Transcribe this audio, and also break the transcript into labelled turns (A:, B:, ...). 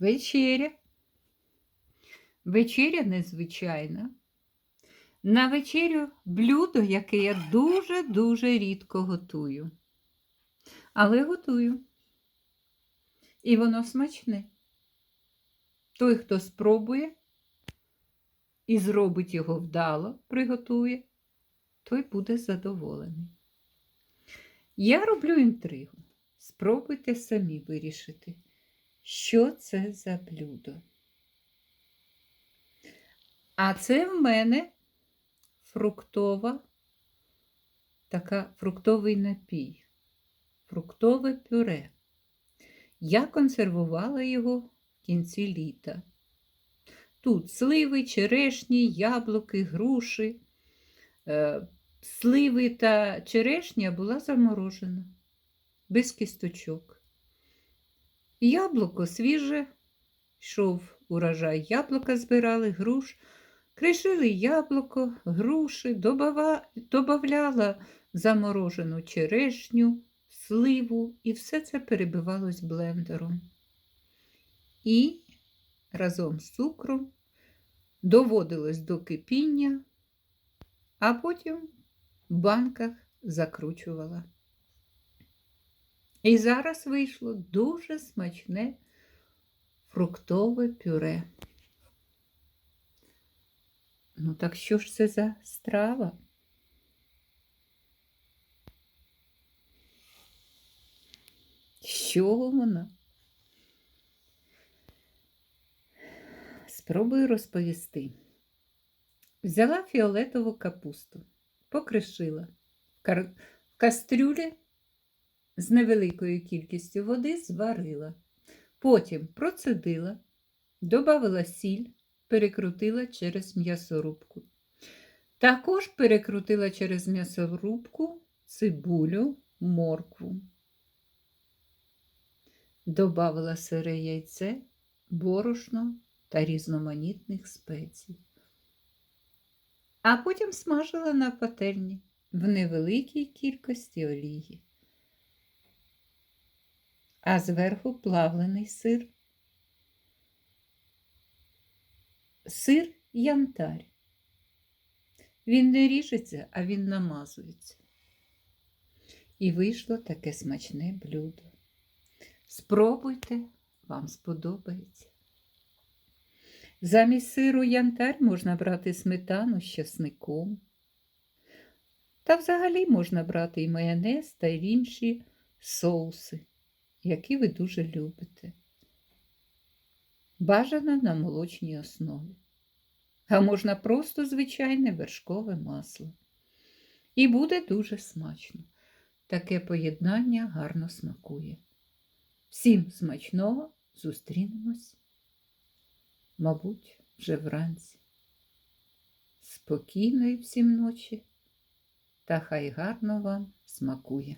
A: Вечеря. Вечеря незвичайна. На вечерю блюдо, яке я дуже-дуже рідко готую. Але готую. І воно смачне. Той, хто спробує і зробить його вдало, приготує, той буде задоволений. Я роблю інтригу. Спробуйте самі вирішити, що це за блюдо. А це в мене фруктова, така фруктовий напій, фруктове пюре. Я консервувала його в кінці літа. Тут сливи, черешні, яблуки, груші. Е, Сливи та черешня була заморожена, без кісточок. Яблуко свіже, йшов урожай, яблука збирали, груш, кришили яблуко, груші, добавляла заморожену черешню, сливу, і все це перебивалось блендером. І разом з цукром доводилось до кипіння, а потім в банках закручувала. І зараз вийшло дуже смачне фруктове пюре. Ну, так що ж це за страва? Що вона? Спробую розповісти. Взяла фіолетову капусту, покришила в кастрюлі з невеликою кількістю води зварила. Потім процедила, додала сіль, перекрутила через м'ясорубку. Також перекрутила через м'ясорубку цибулю, моркву. Добавила сире яйце, борошно та різноманітних спецій. А потім смажила на пательні в невеликій кількості олії. А зверху плавлений сир. Сир янтарь. Він не ріжеться, а він намазується. І вийшло таке смачне блюдо. Спробуйте, вам сподобається. Замість сиру янтарь можна брати сметану з часником. Та взагалі можна брати і майонез та й інші соуси, які ви дуже любите. Бажано на молочній основі. А можна просто звичайне вершкове масло. І буде дуже смачно. Таке поєднання гарно смакує. Всім смачного зустрінемось, мабуть, вже вранці. Спокійної всім ночі, та хай гарно вам смакує.